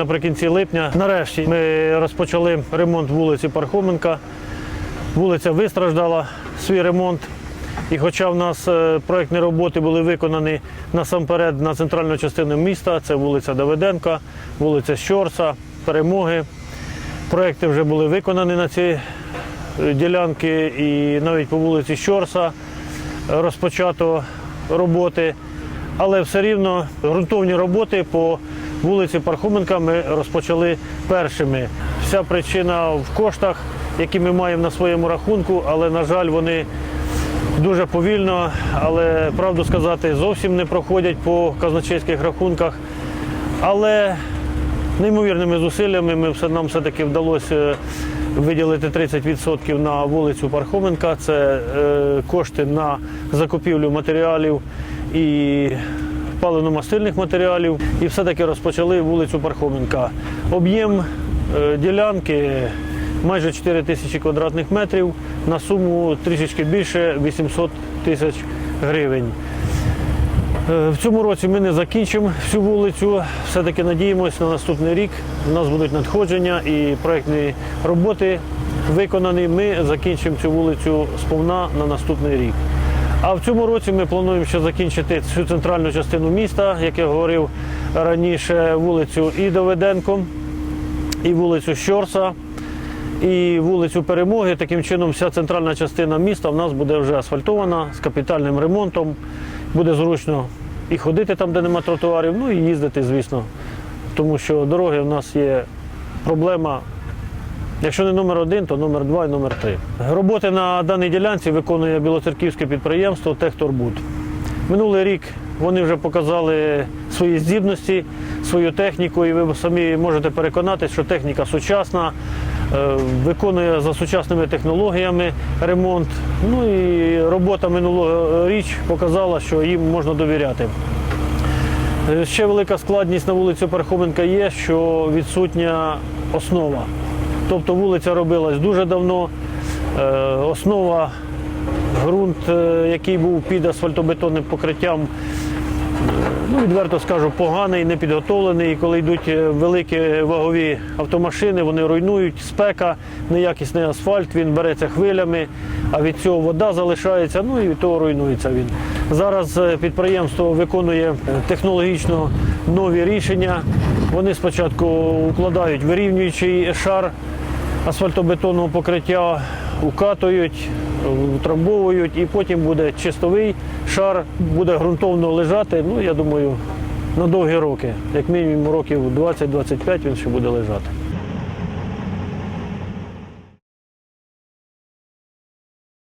Наприкінці липня нарешті ми розпочали ремонт вулиці Пархоменка. Вулиця вистраждала свій ремонт. І хоча в нас е, проектні роботи були виконані насамперед на центральну частину міста, це вулиця Давиденка, вулиця Щорса, Перемоги. Проекти вже були виконані на ці е, ділянки і навіть по вулиці Щорса розпочато роботи. Але все рівно ґрунтовні роботи по вулиці Пархоменка ми розпочали першими. Вся причина в коштах, які ми маємо на своєму рахунку, але, на жаль, вони дуже повільно, але правду сказати, зовсім не проходять по казначейських рахунках. Але неймовірними зусиллями ми все, нам все-таки вдалося виділити 30% на вулицю Пархоменка. Це е, кошти на закупівлю матеріалів і паливно-мастильних матеріалів. І все-таки розпочали вулицю Пархоменка. Об'єм е, ділянки майже 4 тисячі квадратних метрів на суму трішечки більше 800 тисяч гривень. Е, В цьому році ми не закінчимо всю вулицю. Все-таки надіємося на наступний рік. У нас будуть надходження і проєктні роботи виконані. Ми закінчимо цю вулицю сповна на наступний рік. А в цьому році ми плануємо ще закінчити всю центральну частину міста, як я говорив раніше, вулицю і Давиденко, і вулицю Щорса, і вулицю Перемоги. Таким чином, вся центральна частина міста в нас буде вже асфальтована з капітальним ремонтом. Буде зручно і ходити там, де нема тротуарів, ну і їздити, звісно. Тому що дороги в нас є проблема. Якщо не номер один, то номер два і номер три. Роботи на даній ділянці виконує білоцерківське підприємство Техторбуд. Минулий рік вони вже показали свої здібності, свою техніку, і ви самі можете переконатися, що техніка сучасна, е, виконує за сучасними технологіями ремонт. Ну і робота минулого річ показала, що їм можна довіряти. Е, Ще велика складність на вулиці Пархоменка є, що відсутня основа. Тобто вулиця робилась дуже давно. Е, Основа, ґрунт, е, який був під асфальтобетонним покриттям, ну, відверто скажу, поганий, непідготовлений. І коли йдуть е, великі вагові автомашини, вони руйнують спека, неякісний асфальт, він береться хвилями, а від цього вода залишається, ну і від того руйнується він. Зараз е, підприємство виконує е, технологічно нові рішення. Вони спочатку укладають вирівнюючий шар асфальтобетонного покриття, укатують, утрамбовують і потім буде чистовий шар, буде ґрунтовно лежати. Ну, я думаю, на довгі роки, як мінімум років 20-25 він ще буде лежати.